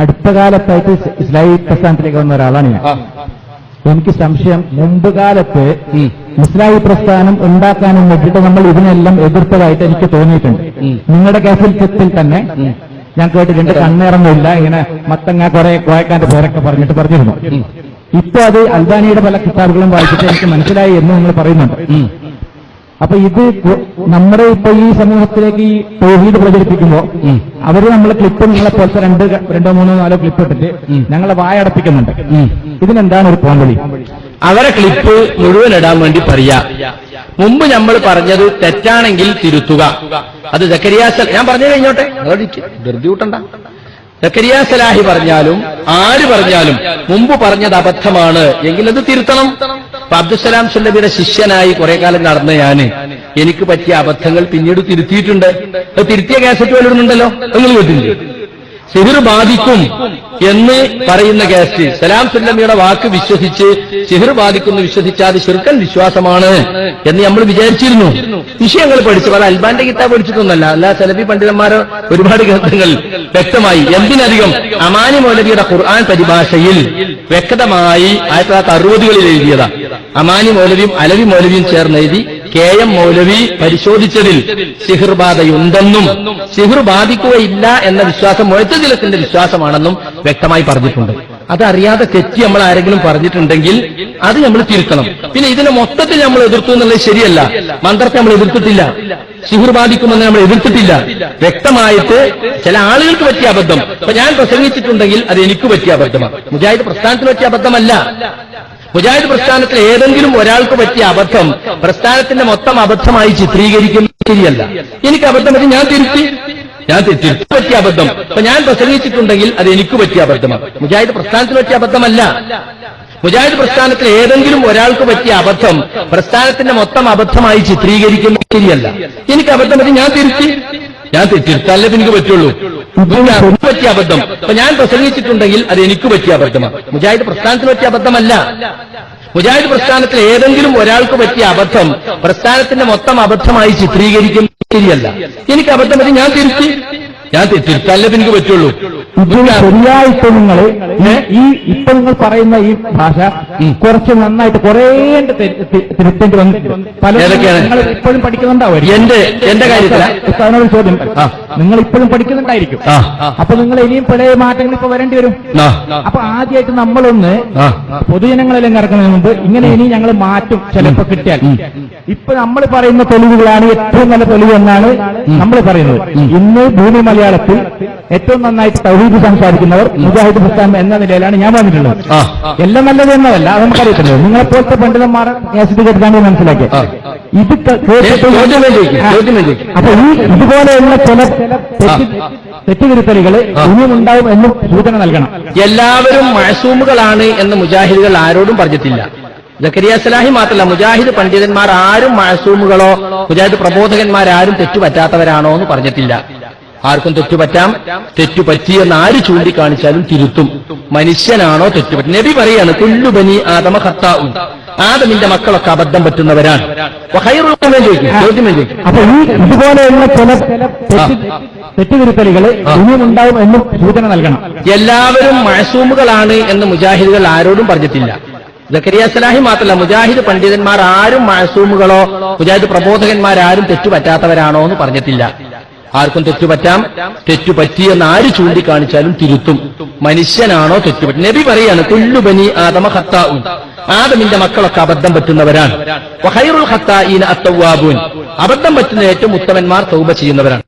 അടുത്ത കാലത്തായിട്ട് ഇസ്ലാമിക് പ്രസ്ഥാനത്തിലേക്ക് വന്ന ഒരാളാണ് ഞാൻ. എനിക്ക് സംശയം മുമ്പ് കാലത്ത് ഉം. ഇസ്ലാഹി പ്രസ്ഥാനം ഉണ്ടാക്കാനും വേണ്ടിയിട്ട് നമ്മൾ ഇതിനെല്ലാം എതിർത്തതായിട്ട് എനിക്ക് തോന്നിയിട്ടുണ്ട്. നിങ്ങളുടെ കേസിൽ തന്നെ ഞാൻ കേട്ടിട്ടുണ്ട് കണ്ണേറൊന്നുമില്ല ഇങ്ങനെ മത്തങ്ങ കുറെ കോയക്കാന്റെ പേരൊക്കെ പറഞ്ഞിട്ട് പറഞ്ഞിരുന്നു. ഇപ്പൊ അത് അൽബാനിയുടെ പല കിതാബുകളും വായിച്ചിട്ട് എനിക്ക് മനസ്സിലായി എന്ന് നിങ്ങൾ പറയുന്നുണ്ട്. അപ്പൊ ഇത് നമ്മുടെ ഇപ്പൊ ഈ സമൂഹത്തിലേക്ക് ഈ തോഹീദ് പ്രചരിപ്പിക്കുമ്പോ അവർ നമ്മളെ ക്ലിപ്പ് നിങ്ങളെ പോലത്തെ രണ്ട് രണ്ടോ മൂന്നോ നാലോ ക്ലിപ്പ് ഇട്ടിട്ട് ഞങ്ങളെ വായടപ്പിക്കുന്നുണ്ട് അടപ്പിക്കുന്നുണ്ട്. ഇതിനെന്താണ് ഒരു പോംവഴി അവരെ ക്ലിപ്പ് മുഴുവൻ ഇടാൻ വേണ്ടി പറയാ. മുമ്പ് നമ്മൾ പറഞ്ഞത് തെറ്റാണെങ്കിൽ തിരുത്തുക. അത് ജക്കരിയാസൽ ഞാൻ പറഞ്ഞു കഴിഞ്ഞോട്ടെ. ധൃതി കൂട്ടണ്ട. ജക്കരിയ സലാഹി പറഞ്ഞാലും ആര് പറഞ്ഞാലും മുമ്പ് പറഞ്ഞത് അബദ്ധമാണ്. എങ്കിൽ അത് തിരുത്തണം. അപ്പൊ അബ്ദുസലാം സുല്ലബിയുടെ ശിഷ്യനായി കുറെ കാലം നടന്ന ഞാൻ എനിക്ക് പറ്റിയ അബദ്ധങ്ങൾ പിന്നീട് തിരുത്തിയിട്ടുണ്ട്. തിരുത്തിയ കാസറ്റ് വല്ലതുണ്ടല്ലോ നിങ്ങൾ കേട്ടില്ലേ? സിഹിർ ബാധിക്കും എന്ന് പറയുന്ന കേസ് സലാം സുല്ലമിയുടെ വാക്ക് വിശ്വസിച്ച് സിഹിർ ബാധിക്കുന്നു വിശ്വസിച്ചാൽ അത് വിശ്വാസമാണ് എന്ന് നമ്മൾ വിചാരിച്ചിരുന്നു. വിഷയങ്ങൾ പഠിച്ചു. അത് അൽബാന്റെ കിതാബ് പഠിച്ചിട്ടൊന്നല്ല അല്ല സലബി പണ്ഡിതന്മാർ ഒരുപാട് ഗ്രന്ഥങ്ങൾ വ്യക്തമായി. എന്തിനധികം? അമാനി മൗലവിയുടെ ഖുർആൻ പരിഭാഷയിൽ വ്യക്തമായി ആയിരത്തി തൊള്ളായിരത്തി അറുപതുകളിൽ എഴുതിയതാണ് അമാനി മൗലവിയും അലവി മൗലവിയും ചേർന്ന് എഴുതി കെ എം മൗലവി പരിശോധിച്ചതിൽ സിഹിർബാധയുണ്ടെന്നും സിഹിർ ബാധിക്കുകയില്ല എന്ന വിശ്വാസം മുഴത്തതിലത്തിന്റെ വിശ്വാസമാണെന്നും വ്യക്തമായി പറഞ്ഞിട്ടുണ്ട്. അതറിയാതെ തെറ്റി നമ്മൾ ആരെങ്കിലും പറഞ്ഞിട്ടുണ്ടെങ്കിൽ അത് നമ്മൾ തിരുത്തണം. പിന്നെ ഇതിനെ മൊത്തത്തിൽ നമ്മൾ എതിർത്തു എന്നുള്ളത് ശരിയല്ല. മന്ത്രത്തെ നമ്മൾ എതിർത്തിട്ടില്ല. സിഹിർ ബാധിക്കുമെന്ന് നമ്മൾ എതിർത്തിട്ടില്ല. വ്യക്തമായിട്ട് ചില ആളുകൾക്ക് പറ്റിയ അബദ്ധം. ഇപ്പൊ ഞാൻ പ്രസംഗിച്ചിട്ടുണ്ടെങ്കിൽ അത് എനിക്ക് പറ്റിയ അബദ്ധമാണ്. മുജാഹിദ് പ്രസ്ഥാനത്തിന് പറ്റിയ അബദ്ധമല്ല. മുജാഹിദ് പ്രസ്ഥാനത്തിൽ ഏതെങ്കിലും ഒരാൾക്ക് പറ്റിയ അബദ്ധം പ്രസ്ഥാനത്തിന്റെ മൊത്തം അബദ്ധമായി ചിത്രീകരിക്കുന്നത് ശരിയല്ല. എനിക്ക് അബദ്ധം പറ്റി ഞാൻ തിരുത്തി. ഞാൻ തിരുത്തി. പറ്റിയ അബദ്ധം. അപ്പൊ ഞാൻ പ്രസംഗിച്ചിട്ടുണ്ടെങ്കിൽ അത് എനിക്ക് പറ്റിയ അബദ്ധമാണ്. മുജാഹിദ് പ്രസ്ഥാനത്തിന് പറ്റിയ അബദ്ധമല്ല. മുജാഹിദ് പ്രസ്ഥാനത്തിൽ ഏതെങ്കിലും ഒരാൾക്ക് പറ്റിയ അബദ്ധം പ്രസ്ഥാനത്തിന്റെ മൊത്തം അബദ്ധമായി ചിത്രീകരിക്കുന്നത് ശരിയല്ല. എനിക്ക് അബദ്ധം പറ്റി ഞാൻ തിരിച്ച്. ഞാൻ തിരുത്താലേ എനിക്ക് പറ്റുള്ളൂ. പറ്റിയ അബദ്ധം. അപ്പൊ ഞാൻ പ്രസംഗിച്ചിട്ടുണ്ടെങ്കിൽ അത് എനിക്ക് പറ്റിയ അബദ്ധമാണ്. മുജാഹിദ് പ്രസ്ഥാനത്തിന് പറ്റിയ അബദ്ധമല്ല. മുജാഹിദ് പ്രസ്ഥാനത്തിൽ ഏതെങ്കിലും ഒരാൾക്ക് പറ്റിയ അബദ്ധം പ്രസ്ഥാനത്തിന്റെ മൊത്തം അബദ്ധമായി ചിത്രീകരിക്കും ശരിയല്ല. എനിക്ക് അബദ്ധം പറ്റി ഞാൻ തിരുത്തി ഞാൻ തിരുത്താലേ എനിക്ക് പറ്റുള്ളൂ. ശരിയായിട്ട് നിങ്ങൾ ഈ ഇപ്പൊ നിങ്ങൾ പറയുന്ന ഈ ഭാഷ കുറച്ച് നന്നായിട്ട് കുറേ തിരുത്തേണ്ടി വന്നിട്ടുണ്ട് പല? നിങ്ങൾ ഇപ്പോഴും പഠിക്കുന്നുണ്ടാവും എന്റെ എന്റെ കാര്യത്തിൽ ഉസ്താദിനോട് ചോദ്യം. നിങ്ങൾ ഇപ്പോഴും പഠിക്കുന്നുണ്ടായിരിക്കും. അപ്പൊ നിങ്ങൾ ഇനിയും പഴയ മാറ്റങ്ങൾ ഇപ്പൊ വരേണ്ടി വരും. അപ്പൊ ആദ്യമായിട്ട് നമ്മളൊന്ന് പൊതുജനങ്ങളെല്ലാം പൊതുജനങ്ങളിലും ഇറക്കുന്നതിന് മുമ്പ് ഇങ്ങനെ ഇനി ഞങ്ങൾ മാറ്റും ചിലപ്പോ കിട്ടിയാൽ. ഇപ്പൊ നമ്മൾ പറയുന്ന തെളിവുകളാണ് ഏറ്റവും നല്ല തെളിവ് എന്നാണ് നമ്മൾ പറയുന്നത്. ഇന്ന് ഭൂമി മലയാളത്തിൽ ഏറ്റവും നന്നായിട്ട് തൗഹീദ് സംസാരിക്കുന്നവർ മുജാഹിദ് പ്രസ്ഥാനം എന്ന നിലയിലാണ് ഞാൻ വന്നിട്ടുള്ളത്. എല്ലാം നല്ലത് എന്നതല്ല അത് നമുക്കറിയത്തില്ല നിങ്ങളെ പോലത്തെ പണ്ഡിതന്മാർ കേട്ടിട്ടാണ് ആ. ഇത് അപ്പൊ ഈ ഇതുപോലെയുള്ള ചില തെറ്റ് തെറ്റുതിരുത്തലുകൾ ഇനിയും ഉണ്ടാവും എന്നും സൂചന നൽകണം. എല്ലാവരും മഴസൂമുകളാണ് എന്ന് മുജാഹിദുകൾ ആരോടും പറഞ്ഞിട്ടില്ല. ജക്കരിയ സലാഹി മാത്രമല്ല മുജാഹിദ് പണ്ഡിതന്മാർ ആരും മഴസൂമുകളോ മുജാഹിദ് പ്രബോധകന്മാരാരും തെറ്റുപറ്റാത്തവരാണോ എന്ന് പറഞ്ഞിട്ടില്ല. ആർക്കും തെറ്റുപറ്റാം. തെറ്റുപറ്റിയെന്ന് ആര് ചൂണ്ടിക്കാണിച്ചാലും തിരുത്തും. മനുഷ്യനാണോ തെറ്റുപറ്റി? നബി പറയാണ് കുല്ലുബനി ആദമ ഹത്താവും ആദമിന്റെ മക്കളൊക്കെ അബദ്ധം പറ്റുന്നവരാണ്. അപ്പൊ ഈ ഇതുപോലെയുള്ള ചില തെറ്റുതിരുത്തലുകൾ എന്നും സൂചന നൽകണം. എല്ലാവരും മഴസൂമുകളാണ് എന്ന് മുജാഹിദുകൾ ആരോടും പറഞ്ഞിട്ടില്ല. ജക്കരിയ സലാഹി മാത്രമല്ല മുജാഹിദ് പണ്ഡിതന്മാർ ആരും മഴസൂമുകളോ മുജാഹിദ് പ്രബോധകന്മാരാരും തെറ്റുപറ്റാത്തവരാണോ എന്ന് പറഞ്ഞിട്ടില്ല. ആർക്കും തെറ്റുപറ്റാം തെറ്റുപറ്റിയെന്ന് ആര് ചൂണ്ടിക്കാണിച്ചാലും തിരുത്തും. മനുഷ്യനാണോ തെറ്റുപറ്റി നബി പറയാണ് കുല്ലുബനി ആദമ ഹത്താവും ആദമിന്റെ മക്കളൊക്കെ അബദ്ധം പറ്റുന്നവരാണ്. അബദ്ധം പറ്റുന്ന ഏറ്റവും ഉത്തമന്മാർ തൗബ ചെയ്യുന്നവരാണ്.